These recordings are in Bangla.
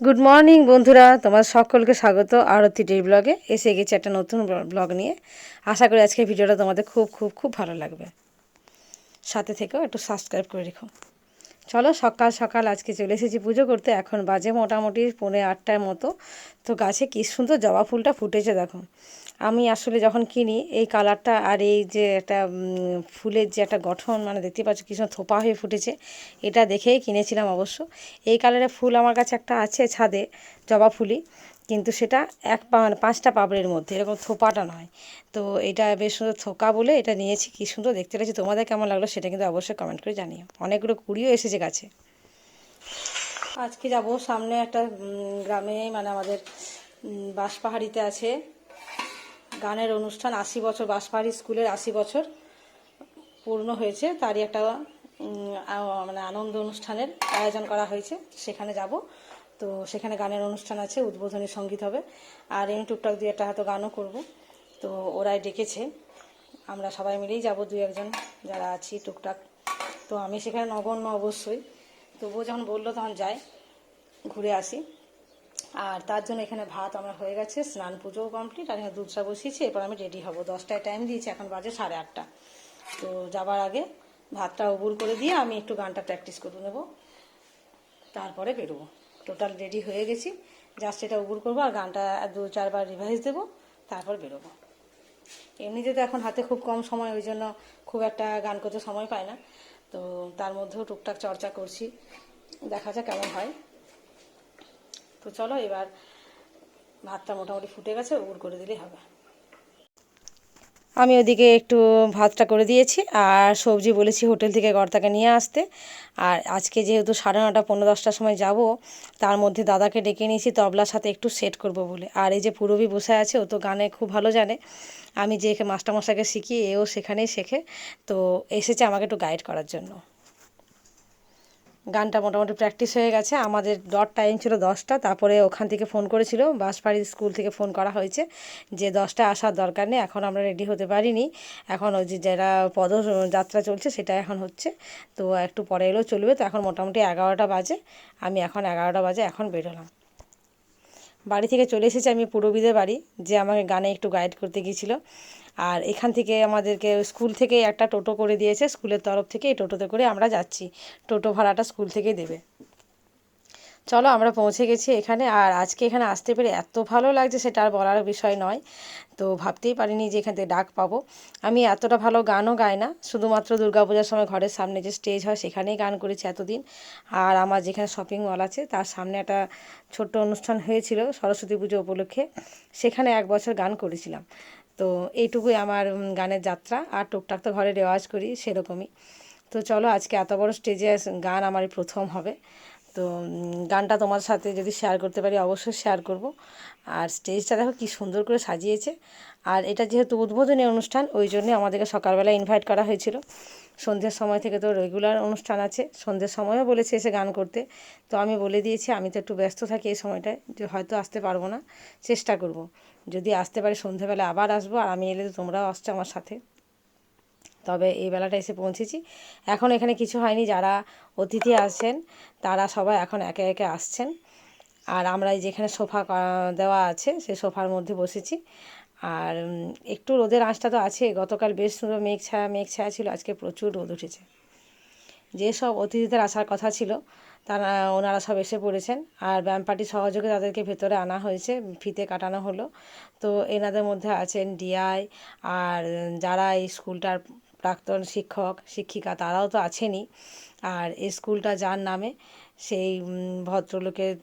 গুড মর্নিং বন্ধুরা। তোমার সকলকে স্বাগত আরতি ডে ব্লগে। এসে গেছে একটা নতুন ব্লগ নিয়ে। আশা করি আজকের ভিডিওটা তোমাদের খুব খুব খুব ভালো লাগবে। সাথে থেকেও একটু সাবস্ক্রাইব করে রেখো। চলো সকাল সকাল আজকে চলে এসেছি পুজো করতে। এখন বাজে মোটামুটি পৌনে আটটার মতো। তো গাছে কী সুন্দর জবা ফুলটা ফুটেছে দেখো। আমি আসলে যখন কিনি, এই কালারটা আর এই যে একটা ফুলের যে একটা গঠন মানে দেখতে পাচ্ছ কি সুন্দর থোপা হয়ে ফুটেছে, এটা দেখেই কিনেছিলাম অবশ্য। এই কালারের ফুল আমার কাছে একটা আছে ছাদে, জবা ফুলই। কিন্তু সেটা এক পা মানে পাঁচটা পাবড়ের মধ্যে, এরকম থোপাটা নয়। তো এটা বেশ সুন্দর থোকা বলে এটা নিয়েছি, কি সুন্দর দেখতে লাগছে। তোমাদের কেমন লাগল সেটা কিন্তু অবশ্যই কমেন্ট করে জানিও। অনেকগুলো কুড়িও এসেছে গাছে। আজকে যাব সামনে একটা গ্রামে মানে আমাদের বাঁশপাহাড়িতে আছে। গানের অনুষ্ঠান, আশি বছর, বাঁশপাহাড়ি স্কুলের আশি বছর পূর্ণ হয়েছে। তারই একটা মানে আনন্দ অনুষ্ঠানের আয়োজন করা হয়েছে। সেখানে যাব। তো সেখানে গানের অনুষ্ঠান আছে, উদ্বোধনী সংগীত হবে। আর এমনি টুকটাক দুই একটা হয়তো গানও করব। তো ওরাই ডেকেছে। আমরা সবাই মিলেই যাব, দুই একজন যারা আছি টুকটাক। তো আমি সেখানে নগণ্য অবশ্যই। তবুও যখন বলল তখন যাই, ঘুরে আসি। আর তার জন্য এখানে ভাত আমার হয়ে গেছে, স্নান পুজোও কমপ্লিট আর এখানে দুধটা বসিয়েছি। এরপর আমি রেডি হব। দশটায় টাইম দিয়েছি, এখন বাজে সাড়ে আটটা। তো যাবার আগে ভাতটা উবুর করে দিয়ে আমি একটু গানটা প্র্যাকটিস করে নেব। তারপরে বেরোবো। টোটাল রেডি হয়ে গেছি। জাস্ট এটা উগুর করব আর গানটা দু চারবার রিভাইজ দেবো, তারপর বেরোবো। এমনিতে তো এখন হাতে খুব কম সময়, ওই জন্য খুব একটা গান করতে সময় পায় না। তো তার মধ্যেও টুকটাক চর্চা করছি, দেখা যাক কেমন হয়। তো চলো এবার, ভাতটা মোটামুটি ফুটে গেছে, উগুর করে দিলেই হবে। আমি ওদিকে একটু ভাতটা করে দিয়েছি আর সবজি বলেছি হোটেল থেকে কর্তাকে নিয়ে আসতে। আর আজকে যেহেতু সাড়ে নটা, পনেরো দশটার সময় যাব, তার মধ্যে দাদাকে ডেকে নিয়েছি, তবলার সাথে একটু সেট করব বলে। আর এই যে পুরবি বসে আছে, ও তো গানে খুব ভালো জানে। আমি যে মাস্টারমশাইকে শিখি এও সেখানেই শেখে। তো এসেছে আমাকে একটু গাইড করার জন্য। গানটা মোটামুটি প্র্যাকটিস হয়ে গেছে। আমাদের ডট টাইম ছিল দশটা, তারপরে ওখান থেকে ফোন করেছিল, বাঁশবাড়ির স্কুল থেকে ফোন করা হয়েছে যে দশটা আসার দরকার নেই, এখন আমরা রেডি হতে পারিনি। এখন ওই যে যারা পদযাত্রা চলছে সেটা এখন হচ্ছে। তো একটু পরে এলেও চলবে, তো এখন মোটামুটি এগারোটা বাজে। আমি এখন এগারোটা বাজে, এখন বেরোলাম। বাড়ি থেকে চলে এসেছি আমি পূর্ববিদের বাড়ি, যে আমাকে গানে একটু গাইড করতে গিয়েছিল। আর এখান থেকে আমাদেরকে স্কুল থেকে একটা টোটো করে দিয়েছে স্কুলের তরফ থেকে এই টোটোতে করে আমরা যাচ্ছি। টোটো ভাড়াটা স্কুল থেকেই দেবে। চলো আমরা পৌঁছে গেছি এখানে। আর আজকে এখানে আসতে পেরে এত ভালো লাগছে সেটা আর বলার বিষয় নয়। তো ভাবতেই পারিনি যে এখান থেকে ডাক পাবো। আমি এতটা ভালো গানও গাই না। শুধুমাত্র দুর্গাপূজার সময় ঘরের সামনে যে স্টেজ হয় সেখানেই গান করেছি এতদিন। আর আমার যেখানে শপিং মল আছে তার সামনে একটা ছোট্ট অনুষ্ঠান হয়েছিল সরস্বতী পুজো উপলক্ষে। সেখানে এক বছর গান করেছিলাম। তো এইটুকুই আমার গানের যাত্রা। আর টুকটাক তো ঘরে রেওয়াজ করি সেরকমই। তো চলো আজকে এত বড় স্টেজে গান আমার প্রথম হবে। তো গানটা তোমার সাথে যদি শেয়ার করতে পারি, অবশ্যই শেয়ার করব। আর স্টেজটা দেখো কি সুন্দর করে সাজিয়েছে। আর এটা যেহেতু উদ্বোধনী অনুষ্ঠান, ওই জন্যে আমাদেরকে সকালবেলা ইনভাইট করা হয়েছিল। সন্ধ্যের সময় থেকে তো রেগুলার অনুষ্ঠান আছে। সন্ধ্যের সময়ও বলেছে এসে গান করতে। তো আমি বলে দিয়েছি, আমি তো একটু ব্যস্ত থাকি এই সময়টায়, যে হয়তো আসতে পারব না। চেষ্টা করব। যদি আসতে পারি, সন্ধ্যেবেলা আবার আসব। আর আমি এলে তোমরাও আসছো আমার সাথে। তবে এই বেলাটা এসে পৌঁছেছি। এখন এখানে কিছু হয়নি, যারা অতিথি আসছেন, তারা সবাই এখন একে একে আসছেন। আর আমরা যেখানে সোফা দেওয়া আছে, সে সোফার মধ্যে বসেছি। আর একটু রোদের আঁচটা তো আছে, গতকাল বেশ সুন্দর মেঘ ছায়া মেঘ ছায়া ছিল, আজকে প্রচুর রোদ উঠেছে। যেসব অতিথিদের আসার কথা ছিল, তারা, ওনারা সব এসে পড়েছেন। আর ব্যায়াম পার্টির সহযোগে তাদেরকে ভেতরে আনা হয়েছে, ফিতে কাটানো হলো। তো এনাদের মধ্যে আছেন ডিআই, আর যারা এই স্কুলটার প্রাক্তন শিক্ষক, শিক্ষিকা তারাও তো আছেনই। আর এই স্কুলটা যার নামে, সেই ভদ্রলোকের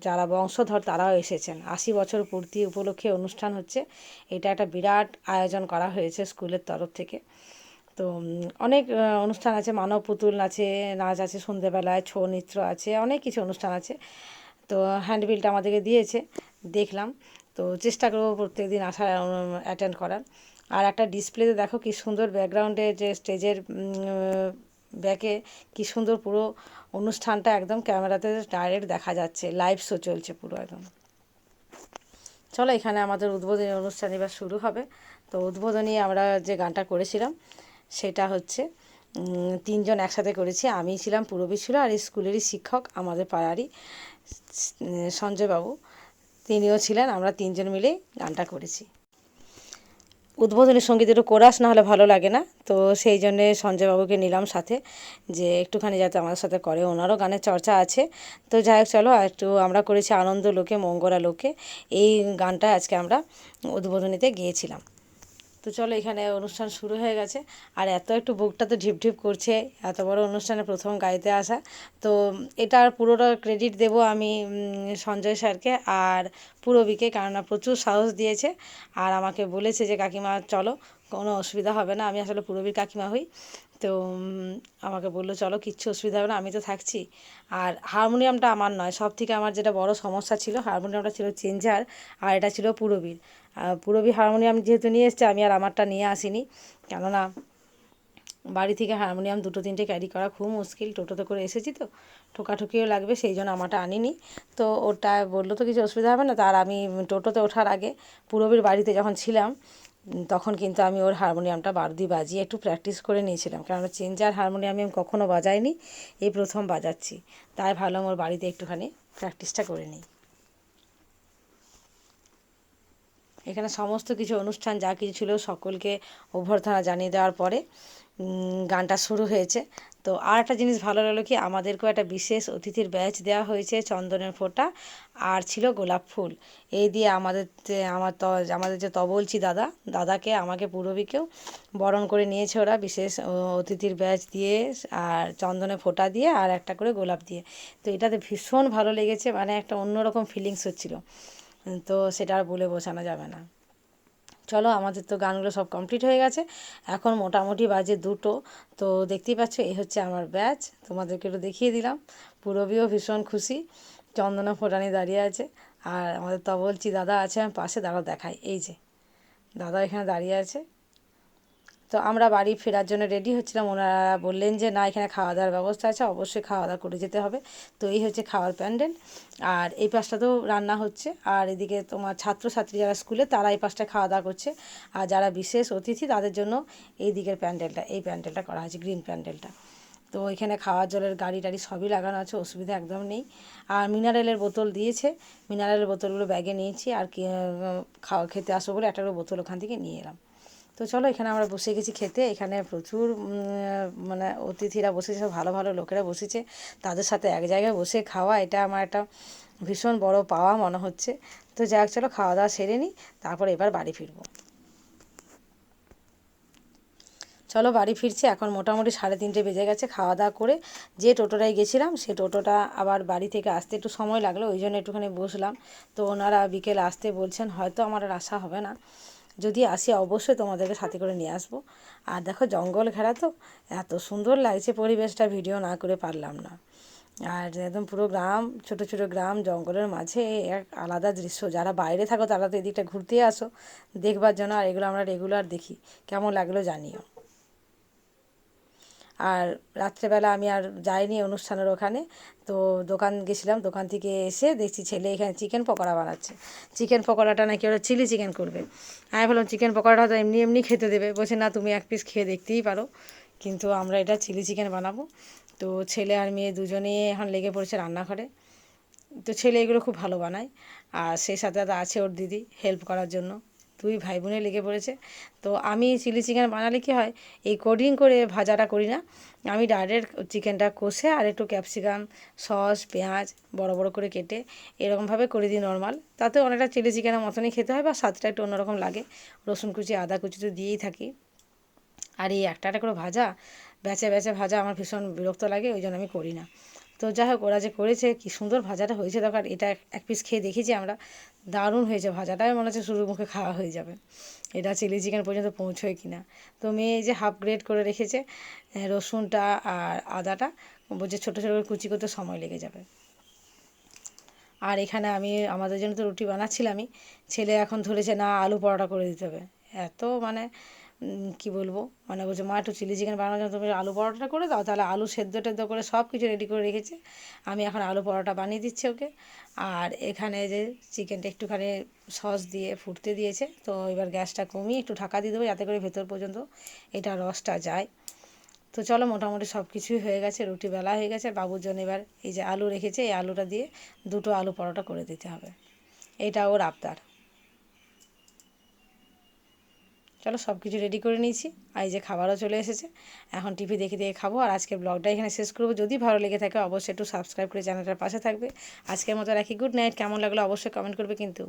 যারা বংশধর তারাও এসেছেন। আশি বছর পূর্তি উপলক্ষে অনুষ্ঠান হচ্ছে। এটা একটা বিরাট আয়োজন করা হয়েছে স্কুলের তরফ থেকে। তো অনেক অনুষ্ঠান আছে। মানব পুতুল নাচে নাচ আছে সন্ধেবেলায়, ছৌ নৃত্য আছে, অনেক কিছু অনুষ্ঠান আছে। তো, হ্যান্ডবিলটা আমাদেরকে দিয়েছে। দেখলাম। তো, চেষ্টা করব প্রত্যেক দিন আসা অ্যাটেন্ড করার। আর একটা ডিসপ্লেতে দেখো কি সুন্দর ব্যাকগ্রাউন্ডে যে স্টেজের ব্যাকে কি সুন্দর পুরো অনুষ্ঠানটা একদম ক্যামেরাতে ডাইরেক্ট দেখা যাচ্ছে। লাইভ শো চলছে পুরো একদম। চলো এখানে আমাদের উদ্বোধনী অনুষ্ঠান এবার শুরু হবে। তো উদ্বোধনী আমরা যে গানটা করেছিলাম, সেটা হচ্ছে তিনজন একসাথে করেছি। আমি ছিলাম পূরবী ছিল আর স্কুলেরই শিক্ষক আমাদের পাড়ারই সঞ্জয়বাবু তিনিও ছিলেন, আমরা তিনজন মিলে গানটা করেছি। উদ্বোধনী সংগীত একটু কোরাস না হলে ভালো লাগে না। তো সেই জন্যে সঞ্জয়বাবুকে নিলাম সাথে যে একটুখানি যাতে আমাদের সাথে করে। ওনারও গানের চর্চা আছে। তো যাই হোক, চলো একটু আমরা করেছি আনন্দ লোকে, মঙ্গলা লোকে। এই গানটা আজকে আমরা উদ্বোধনীতে গিয়েছিলাম। তো চলো এখানে অনুষ্ঠান শুরু হয়ে গেছে। আর এত একটু বুকটা তো ঢিপঢিপ করছে, এত বড় অনুষ্ঠানে প্রথম গাইতে আসা। তো এটার পুরোটা ক্রেডিট দেব আমি সঞ্জয় স্যারকে আর পুরবীকে, কেননা প্রচুর সাহস দিয়েছে। আর আমাকে বলেছে যে, কাকিমা, চলো, কোনো অসুবিধা হবে না, আমি আসলে পুরবীর কাকিমা হই। তো আমাকে বলল, চলো, কিচ্ছু অসুবিধা হবে না, আমি তো থাকছি। আর হারমোনিয়ামটা আমার নয়, সব থেকে আমার যেটা বড় সমস্যা ছিল, হারমোনিয়ামটা ছিল চেঞ্জার, আর এটা ছিল পুরবীর। আর পুরবী হারমোনিয়াম যেহেতু নিয়ে এসছে, আমি আর আমারটা নিয়ে আসিনি। কেননা, বাড়ি থেকে হারমোনিয়াম দুটো, তিনটে ক্যারি করা খুব মুশকিল, টোটোতে করে এসেছি তো, ঠোকাঠুকিও লাগবে, সেই জন্য আমারটা আনিনি। তো ওটা বলল, তো কিছু অসুবিধা হবে না। তার আমি টোটোতে ওঠার আগে পুরবীর বাড়িতে যখন ছিলাম তখন কিন্তু আমি ওর হারমোনিয়ামটা বারদি বাজিয়ে একটু প্র্যাকটিস করে নিয়েছিলাম। কারণ চেঞ্জার হারমোনিয়ামে আমি কখনও বাজাইনি, এই প্রথম বাজাচ্ছি। তাই ভালো ওর বাড়িতে একটুখানি প্র্যাকটিসটা করে নিই। এখানে সমস্ত কিছু অনুষ্ঠান, যা কিছু ছিল সকলকে অভ্যর্থনা জানিয়ে দেওয়ার পরে গানটা শুরু হয়েছে। তো আর একটা জিনিস ভালো লাগল কি, আমাদেরকেও একটা বিশেষ অতিথির ব্যাচ দেওয়া হয়েছে চন্দনের ফোঁটা, আর ছিল গোলাপ ফুল। এই দিয়ে আমাদের আমার ত, আমাদের যে তবলচি দাদা, দাদাকে, আমাকে পূরবীকেও বরণ করে নিয়েছে ওরা বিশেষ অতিথির ব্যাচ দিয়ে, আর চন্দনে ফোঁটা দিয়ে, আর একটা করে গোলাপ দিয়ে। তো এটাতে ভীষণ ভালো লেগেছে মানে একটা অন্যরকম ফিলিংস হচ্ছিল। তো সেটা আর বলে বোঝানো যাবে না। চলো আমাদের তো গানগুলো সব কমপ্লিট হয়ে গেছে। এখন মোটামুটি বাজে দুটো। তো দেখতেই পাচ্ছ, এই হচ্ছে আমার ব্যাচ তোমাদেরকে একটু দেখিয়ে দিলাম। পূরবীও ভীষণ খুশি। চন্দনা ফোটানি দাঁড়িয়ে আছে। আর আমাদের তবলচি দাদা আছে, আমি পাশে দাঁড়া দেখাই। এই যে, দাদা এখানে দাঁড়িয়ে আছে। তো আমরা বাড়ি ফেরার জন্য রেডি হচ্ছিলাম। ওনারা বললেন যে, না, এখানে খাওয়া দাওয়ার ব্যবস্থা আছে, অবশ্যই খাওয়া দাওয়া করে যেতে হবে। তো এই হচ্ছে খাওয়ার প্যান্ডেল। আর এই পাশটাতেও রান্না হচ্ছে। আর এদিকে তোমার ছাত্রছাত্রী যারা স্কুলে, তারা এই পাশটা খাওয়া দাওয়া করছে। আর যারা বিশেষ অতিথি, তাদের জন্য এই দিকের প্যান্ডেলটা, এই প্যান্ডেলটা করা হয়েছে, গ্রিন প্যান্ডেলটা। তো এখানে খাওয়ার জলের গাড়ি টাড়ি সবই লাগানো আছে, অসুবিধা একদম নেই। আর মিনারেলের বোতল দিয়েছে। মিনারেলের বোতলগুলো ব্যাগে নিয়েছি। আর খাওয়া, খেতে আসব বলে একটা বোতল ওখান থেকে নিয়ে এলাম। তো চলো, এখানে আমরা বসে গেছি খেতে। এখানে প্রচুর মানে অতিথিরা বসেছে, ভালো ভালো লোকেরা বসেছে। তাদের সাথে এক জায়গায় বসে খাওয়া, এটা আমার একটা ভীষণ বড় পাওয়া মনে হচ্ছে। তো যাক, চলো, খাওয়া দাওয়া সেরে নিই তারপর এবার বাড়ি ফিরবো। চলো, বাড়ি ফিরছি, এখন মোটামুটি সাড়ে তিনটে বেজে গেছে, খাওয়া দাওয়া করে যে টোটোটায় গেছিলাম, সে টোটোটা আবার বাড়ি থেকে আসতে একটু সময় লাগল, ওই জন্য একটুখানি বসলাম। তো ওনারা বিকেল আসতে বলছেন, হয়তো আমার আর আসা হবে না। যদি আসি, অবশ্যই তোমাদেরকে সাথে করে নিয়ে আসব। আর দেখো, জঙ্গল ঘেরা তো, এত সুন্দর লাগছে পরিবেশটা, ভিডিও না করে পারলাম না। আর একদম পুরো গ্রাম, ছোট ছোট গ্রাম, জঙ্গলের মাঝে এক আলাদা দৃশ্য। যারা বাইরে থাকো, তারা তো এদিকটা ঘুরতে আসো, দেখবার জন্য। আর এগুলো আমরা রেগুলার দেখি। কেমন লাগল জানিও। আর রাত্রেবেলা আমি আর যাইনি অনুষ্ঠানের ওখানে। তো দোকান গেছিলাম, দোকান থেকে এসে দেখছি ছেলে এখানে চিকেন পকোড়া বানাচ্ছে। চিকেন পকোড়াটা নাকি ওরা চিলি চিকেন করবে। আমি বললাম, চিকেন পকোড়াটা তো এমনি এমনি খেতে দেবে। বলছে, না, তুমি এক পিস খেয়ে দেখতেই পারো। কিন্তু আমরা এটা চিলি চিকেন বানাবো। তো ছেলে আর মেয়ে দুজনেই এখন লেগে পড়েছে রান্নাঘরে। তো ছেলে এগুলো খুব ভালো বানায়। আর সেই সাথে সাথে আছে ওর দিদি হেল্প করার জন্য। দুই ভাই বোনে লেগে পড়েছে। তো আমি চিলি চিকেন বানালে কি হয়, এই কোডিং করে ভাজাটা করি না। আমি ডাইরেক্ট চিকেনটা কষে আর একটু ক্যাপসিকাম, সস, পেঁয়াজ বড় বড় করে কেটে এরকমভাবে করে দিই নর্মাল। তাতে অনেকটা চিলি চিকেনের মতনই খেতে হয় বা স্বাদটা একটু অন্যরকম লাগে। রসুন কুচি, আদা কুচি তো দিয়েই থাকি। আর এই একটা একটা করে ভাজা বেচে বেচে ভাজা আমার ভীষণ বিরক্ত লাগে, ওই জন্য আমি করি না। তো যাই হোক, ওরা যে করেছে, কি সুন্দর ভাজাটা হয়েছে দরকার এটা এক পিস খেয়ে দেখেছি আমরা। দারুণ হয়েছে ভাজাটাই মনে হচ্ছে শুরু মুখে খাওয়া হয়ে যাবে। এটা চিলি চিকেন পর্যন্ত পৌঁছয় কি না তো মেয়ে যে হাফ গ্রেড করে রেখেছে রসুনটা আর আদাটা, বলছে ছোটো ছোটো করে কুচি করতে সময় লেগে যাবে। আর এখানে আমি আমাদের জন্য তো রুটি বানাচ্ছিলামই, ছেলে এখন ধরেছে না, আলু পরোটা করে দিতে হবে। এত মানে কি বলব? মানে বলছে, মা, একটু চিলি চিকেন বানানোর জন্য তুমি আলু পরোটাটা করে দাও, তাহলে আলু সেদ্ধ টেদ্ধ করে সব কিছু রেডি করে রেখেছে। আমি এখন আলু পরোটা বানিয়ে দিচ্ছি ওকে। আর এখানে যে চিকেনটা একটুখানি সস দিয়ে ফুটতে দিয়েছে, তো এবার গ্যাসটা কমিয়ে একটু ঢাকা দিয়ে দেবো, যাতে করে ভেতর পর্যন্ত এটা রসটা যায়। তো চলো, মোটামুটি সব কিছুই হয়ে গেছে, রুটি বেলা হয়ে গেছে। বাবুর জন্য এবার এই যে আলু রেখেছে, এই আলুটা দিয়ে দুটো আলু পরোটা করে দিতে হবে। এটা ওর আবদার। চলো সব কিছু রেডি করে নিয়েছি। আর এই যে খাবারও চলে এসেছে। এখন টিভি দেখে দেখে খাব। আর আজকে ব্লগটা এখানে শেষ করব। যদি ভালো লেগে থাকে, অবশ্যই একটু সাবস্ক্রাইব করে চ্যানেলটার পাশে থাকবে। আজকের মতো রাখি। গুড নাইট কেমন লাগল অবশ্যই কমেন্ট করবে কিন্তু।